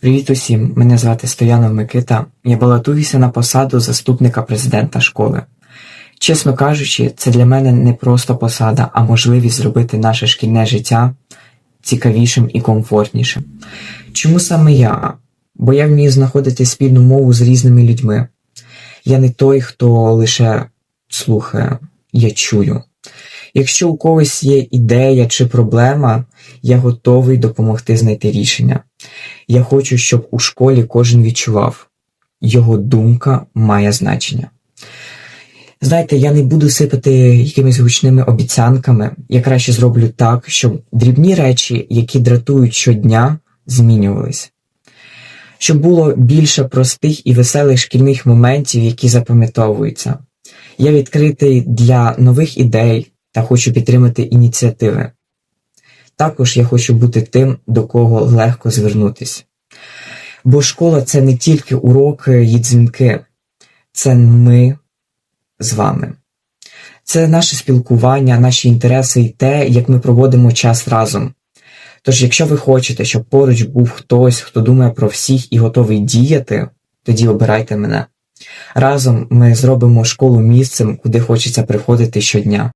Привіт усім! Мене звати Стоянов Микита. Я балотуюся на посаду заступника президента школи. Чесно кажучи, це для мене не просто посада, а можливість зробити наше шкільне життя цікавішим і комфортнішим. Чому саме я? Бо я вмію знаходити спільну мову з різними людьми. Я не той, хто лише слухає, я чую. Якщо у когось є ідея чи проблема, я готовий допомогти знайти рішення. Я хочу, щоб у школі кожен відчував, його думка має значення. Знаєте, я не буду сипати якимись гучними обіцянками. Я краще зроблю так, щоб дрібні речі, які дратують щодня, змінювались. Щоб було більше простих і веселих шкільних моментів, які запам'ятовуються. Я відкритий для нових ідей та хочу підтримати ініціативи. Також я хочу бути тим, до кого легко звернутися. Бо школа це не тільки уроки і дзвінки, це ми з вами. Це наше спілкування, наші інтереси і те, як ми проводимо час разом. Тож, якщо ви хочете, щоб поруч був хтось, хто думає про всіх і готовий діяти, тоді обирайте мене. Разом ми зробимо школу місцем, куди хочеться приходити щодня.